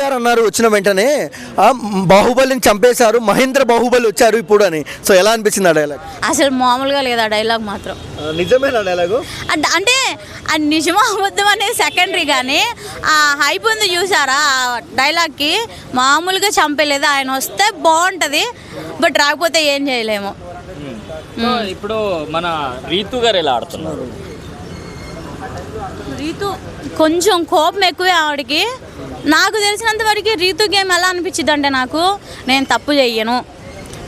గారు అన్నారు వచ్చిన వెంటనే ఆ, బాహుబలిని చంపేశారు మహేంద్ర బాహుబలి వచ్చారు ఇప్పుడు అని. సో ఎలా అనిపించింది ఆ డైలాగ్? అసలు మామూలుగా లేదు ఆ డైలాగ్ మాత్రం. నిజమేనా డైలాగు? అంటే అంటే అది నిజమా అబద్ధం అనేది సెకండరీ కానీ ఆ హైప్ ఉంది చూసారా? ఆ డైలాగ్కి మామూలుగా చంపలేదు. ఆయన వస్తే బాగుంటుంది బట్ రాకపోతే ఏం చేయలేము. సో ఇప్పుడు మన రీతు గారు ఎలా ఆడుతున్నారు? రీతు కొంచెం కోపం ఎక్కువే ఆవిడకి. నాకు తెలిసినంత వరకు రీతు గేమ్ ఎలా అనిపించింది అంటే నాకు నేను తప్పు చెయ్యను.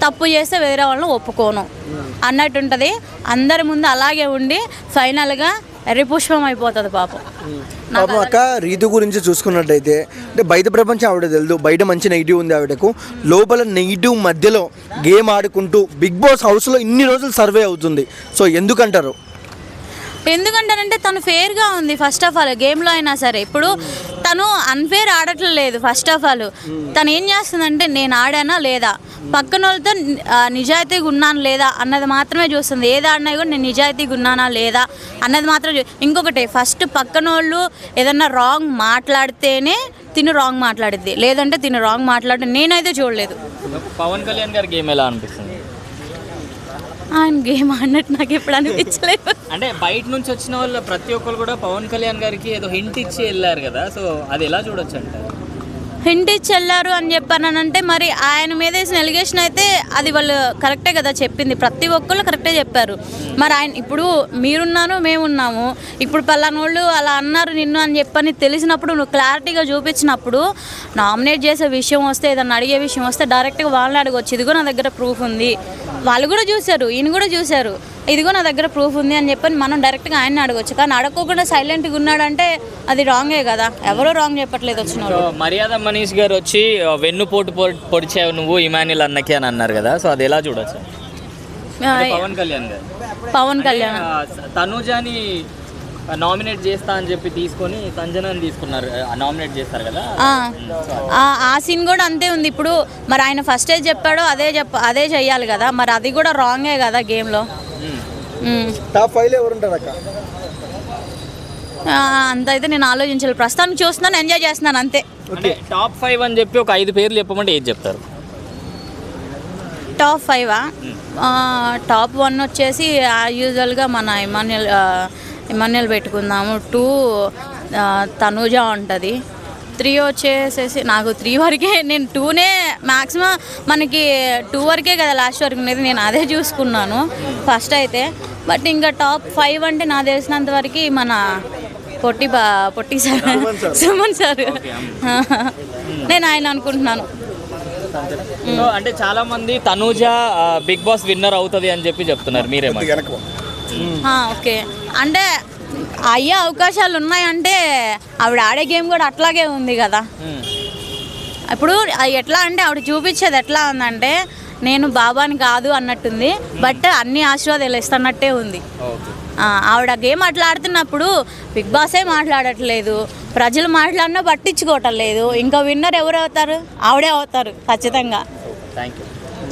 తప్పు చేస్తే వేరే వాళ్ళని ఒప్పుకోను. అన్నట్టు ఉంటుంది. అందరి ముందు అలాగే ఉండి ఫైనల్గా ఎర్రిపుష్పం అయిపోతుంది పాపం. పాపం అక్క రీతు గురించి చూసుకున్నట్టయితే అంటే బయట ప్రపంచం ఆవిడ తెలియదు బయట మంచి నెగిటివ్ ఉంది ఆవిడకు. లోపల నెగిటివ్ మధ్యలో గేమ్ ఆడుకుంటూ బిగ్ బాస్ హౌస్లో ఇన్ని రోజులు సర్వే అవుతుంది. సో ఎందుకంటారు? ఎందుకంటారంటే తను ఫేర్గా ఉంది. ఫస్ట్ ఆఫ్ ఆల్ గేమ్లో అయినా సరే. ఇప్పుడు తను అన్ఫేర్ ఆడట్లేదు ఫస్ట్ ఆఫ్ ఆల్ తను ఏం చేస్తుందంటే నేను ఆడానా లేదా? పక్కన వాళ్ళతో నిజాయితీగా ఉన్నాను లేదా? అన్నది మాత్రమే చూస్తుంది. ఏది ఆడినా కూడా నేను నిజాయితీగా ఉన్నానా లేదా? అన్నది మాత్రం చూ- ఇంకొకటి ఫస్ట్ పక్కన వాళ్ళు ఏదన్నా రాంగ్ మాట్లాడితేనే తిను రాంగ్ మాట్లాడిద్ది. లేదంటే తిను రాంగ్ మాట్లాడి నేనైతే చూడలేదు. పవన్ కళ్యాణ్ గారికి గేమ్ ఎలా అనిపిస్తుంది? ఆయన గేమ్ ఆడినట్టు నాకు ఎప్పుడు అనిపించలేదు. అంటే బయట నుంచి వచ్చిన వాళ్ళు ప్రతి ఒక్కరు కూడా పవన్ కళ్యాణ్ గారికి ఏదో హింట్ ఇచ్చి వెళ్ళారు కదా సో అది ఎలా చూడొచ్చు అంటారు? హింట్ ఇచ్చి అని చెప్పానంటే మరి ఆయన మీద వేసిన ఎలిగేషన్ అయితే అది వాళ్ళు కరెక్టే కదా చెప్పింది. ప్రతి ఒక్కళ్ళు కరెక్టే చెప్పారు. మరి ఆయన ఇప్పుడు మీరున్నాను మేమున్నాము. ఇప్పుడు పలానోళ్ళు అలా అన్నారు నిన్ను అని చెప్పని తెలిసినప్పుడు నువ్వు క్లారిటీగా చూపించినప్పుడు నామినేట్ చేసే విషయం వస్తే ఏదన్నా అడిగే విషయం వస్తే డైరెక్ట్గా వాళ్ళని అడగొచ్చు. ఇదిగో నా దగ్గర ప్రూఫ్ ఉంది. వాళ్ళు కూడా చూశారు ఈయన కూడా చూశారు. ఇదిగో నా దగ్గర ప్రూఫ్ ఉంది అని చెప్పని మనం డైరెక్ట్గా ఆయన్ని అడగొచ్చు. కానీ అడగకుండా సైలెంట్గా ఉన్నాడంటే అది రాంగే కదా. ఎవరో రాంగ్ చెప్పట్లేదు వచ్చిన మర్యాద మనీష్ గారు వచ్చి వెన్నుపోటు పొడి పొడిచావు నువ్వు ఇమాన్యుల్ అన్నకి అని అన్నారు కదా. సో అది ఎలా చూడొచ్చు? పవన్ కళ్యాణ్ గారు. పవన్ కళ్యాణ్. తనూజాని నామినేట్ చేస్తా అని చెప్పి తీసుకొని సంజనాని తీసుకున్నారు. నామినేట్ చేస్తారు కదా. ఆ, సీన్ కూడా అంతే ఉంది. ఇప్పుడు మరి ఆయన ఫస్ట్ ఏ చెప్పాడో అదే చెప్ప అదే చెయ్యాలి కదా. మరి అది కూడా రాంగే కదా గేమ్లో. టాప్ ఫైవ్ ఎవరు ఉంటారు అక్క? అంత అయితే నేను ఆలోచించాలి ప్రస్తుతానికి చూస్తున్నాను ఎంజాయ్ చేస్తున్నాను అంతే. అంటే టాప్ ఫైవ్ అని చెప్పి ఒక ఐదు పేర్లు చెప్పమంటే ఏది చెప్తారు? టాప్ ఫైవా టాప్ వన్ వచ్చేసి యూజువల్గా మన ఇమాన్యుల్ ఇమాన్యుల్ పెట్టుకుందాము. టూ తనూజ ఉంటుంది. త్రీ వచ్చేసేసి నాకు త్రీ వరకే నేను టూనే మ్యాక్సిమం మనకి టూ వరకే కదా లాస్ట్ వరకు ఉండేది. నేను అదే చూసుకున్నాను. ఫస్ట్ అయితే బట్ ఇంకా టాప్ ఫైవ్ అంటే నాకు తెలిసినంత వరకు మన పొట్టి బా పొట్టి సార్. సుమన్ సార్. నేను ఆయన అనుకుంటున్నాను. అంటే చాలా మంది తనూజ బిగ్ బాస్ విన్నర్ అవుతుంది అని చెప్పి చెప్తున్నారు. మీరేమో ఆ, ఓకే. అంటే అయ్యే అవకాశాలు ఉన్నాయంటే ఆవిడ ఆడే గేమ్ కూడా అట్లాగే ఉంది కదా. ఇప్పుడు ఎట్లా అంటే ఆవిడ చూపించేది ఎట్లా ఉందంటే నేను బాబాని కాదు అన్నట్టుంది బట్ అన్ని ఆశీర్వాదాలు ఇస్తున్నట్టే ఉంది. ఆవిడ గేమ్ అట్లా ఆడుతున్నప్పుడు బిగ్ బాసే మాట్లాడట్లేదు ప్రజలు మాట్లాడినా పట్టించుకోవటం లేదు ఇంకా విన్నర్ ఎవరు అవుతారు? ఆవిడే అవుతారు ఖచ్చితంగా. Thank you